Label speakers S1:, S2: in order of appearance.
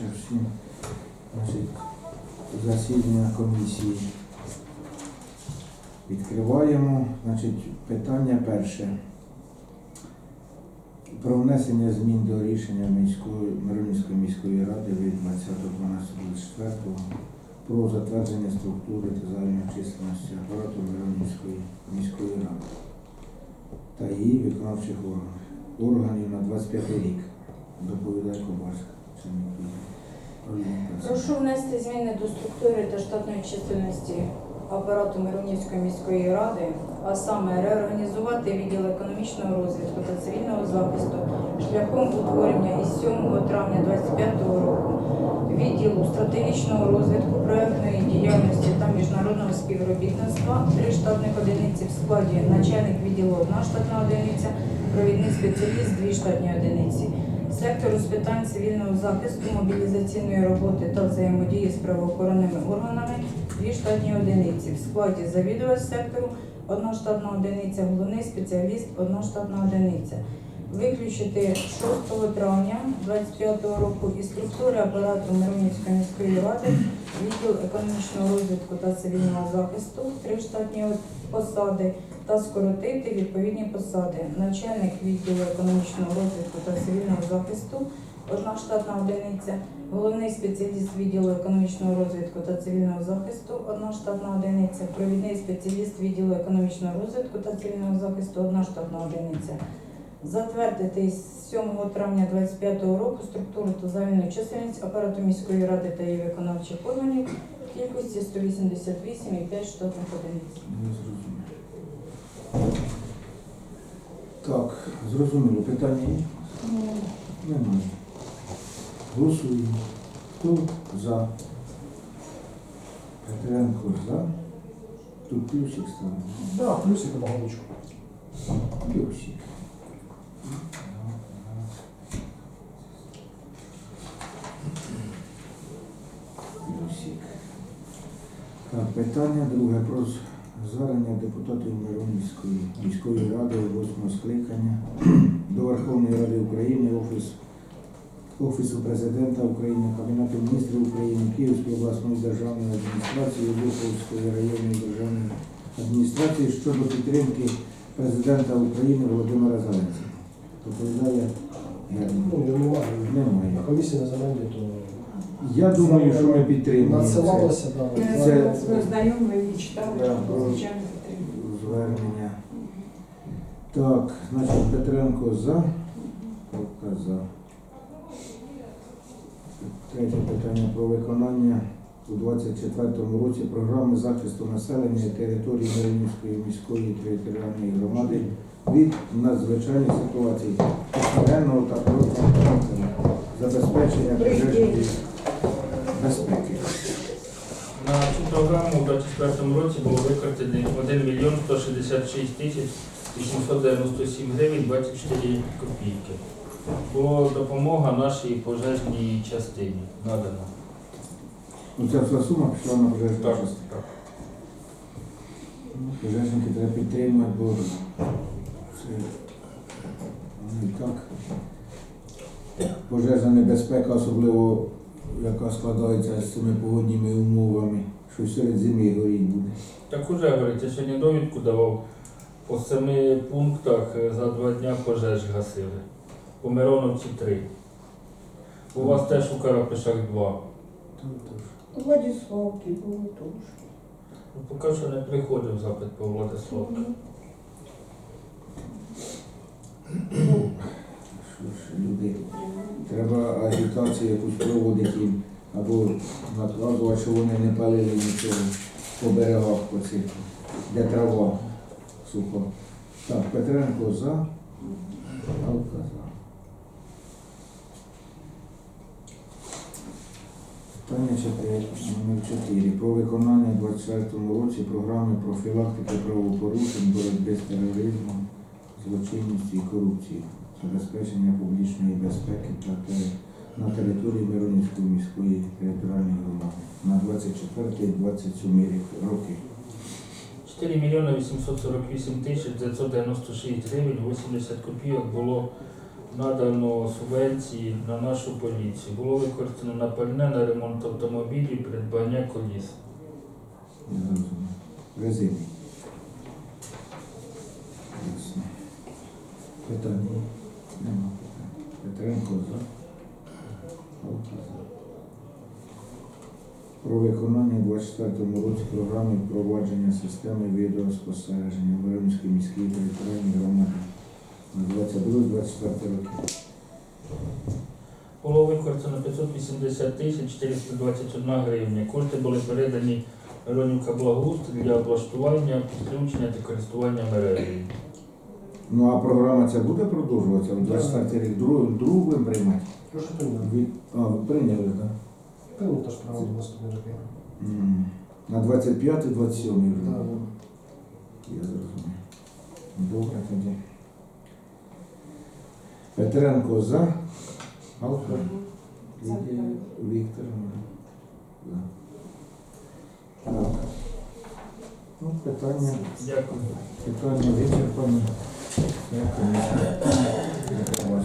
S1: ще. Значить, засідання комісії відкриваємо. Значить, питання перше. Про внесення змін до рішення міської Миронівської міської ради від 20.12.24 про затвердження структури та загальної численності апарату Миронівської міської ради та її виконавчих органів. Органів на 25 рік. Доповідає Кобарська. Це не.
S2: Прошу внести зміни до структури та штатної чисельності апарату Миронівської міської ради, а саме реорганізувати відділ економічного розвитку та цивільного захисту шляхом утворення із 7 травня 2025 року відділу стратегічного розвитку проектної діяльності та міжнародного співробітництва. Три штатних одиниці в складі. Начальник відділу одна штатна одиниця, провідний спеціаліст дві штатні одиниці сектору з питань цивільного захисту, мобілізаційної роботи та взаємодії з правоохоронними органами дві штатні одиниці. В складі завідувач сектору одна штатна одиниця, головний спеціаліст одна штатна одиниця. Виключити 6 травня 25 року із структури апарату Миронівської міської ради відділ економічного розвитку та цивільного захисту, три штатні посади та скоротити відповідні посади. Начальник відділу економічного розвитку та цивільного захисту, одна штатна одиниця, головний спеціаліст відділу економічного розвитку та цивільного захисту, одна штатна одиниця, провідний спеціаліст відділу економічного розвитку та цивільного захисту, одна штатна одиниця. Затвердити 7 травня 2025 року структуру та загальну чисельність апарату міської ради та її виконавчих органів в кількості 188,5 штатних одиниць.
S1: Не зрозуміло. Так, зрозуміло. Питання є? Немає. Голосуємо. Хто за? Петренко за. Тут плюсик ставимо.
S3: Да, плюсик на галочку.
S1: Плюсик. Так, питання друге про звернення депутатів Миронівської міської ради восьмого скликання до Верховної Ради України, Офіс, Офісу Президента України, Кабінету міністрів України, Київської обласної державної адміністрації, Луковської районної державної адміністрації щодо підтримки президента України Володимира Зеленського. Доповідає Герман.
S3: Ну, немає.
S1: Немає.
S3: На комісії на землі, то
S1: Я думаю, що ми підтримуємо це
S3: надсилалося, да.
S1: Це-
S4: Ми знайомі і читали,
S1: Да, про-
S4: звичайно підтримуємо.
S1: звернення. Так, значить Петренко за. Павка за. Третє питання про виконання у 24 році програми захисту населення і території Миронівської міської територіальної громади від надзвичайних ситуацій пожежного та природного забезпечення пожежної безпеки.
S5: На цю програму у 2024 році було використані 1 мільйон 166 тисяч 897 гривень 24 копійки. Бо допомога нашій пожежній частині надана.
S1: Ну, ця вся сума пішла на пожежну
S5: Так,
S1: частину. Пожежники треба підтримувати, бо це ну, і так. Пожежна небезпека, особливо яка складається з цими погодніми умовами, що серед зими горіть буде.
S5: Так уже говорить, я сьогодні довідку давав по семи пунктах е, за два дня пожеж гасили. У Мироновці три. У вас теж у Карапишах два.
S4: У Владиславки було теж.
S5: Ну, поки що не приходив запит по Владиславці.
S1: Люди, треба агітацію якусь проводити їм, або наказувати, що вони не палили нічого по берегах по цих, де трава суха. Так, Петренко за, Галка за. Питання 4, номер 4. Про виконання у 2024 році програми профілактики правопорушень, боротьби з тероризмом, злочинністю і корупцією, забезпечення публічної безпеки та на території Миронівської міської територіальної громади на 24-27 рік роки.
S5: 4 мільйони 848 тисяч 996 гривень 80 копійок було надано субвенції на нашу поліцію. Було використано на пальне на ремонт автомобілів, придбання коліс.
S1: Резині. Питання? Нема питань. Петренко за. Галка за. Про виконання у 24 році програми впровадження системи відеоспостереження в Миронівській міській територіальній громаді на 22-24 роки.
S5: Було використано 580 тисяч 421 гривня. Кошти були передані Миронівка Благоуст для облаштування, підключення та користування мережею.
S1: Ну а програма ця буде продовжуватися у 24 рік? Другу, другу будемо приймати?
S3: Ну, що ти.
S1: А, ви прийняли, так?
S3: Певно, теж наступної роки.
S1: М, На 25 27 вже.
S3: Да.
S1: Я зрозумів. Добре тоді. Петренко за. Галка. Лідія Вікторовна. За. Так. Ну, питання,
S5: Дякую.
S1: питання вичерпані. よろしくお願いします。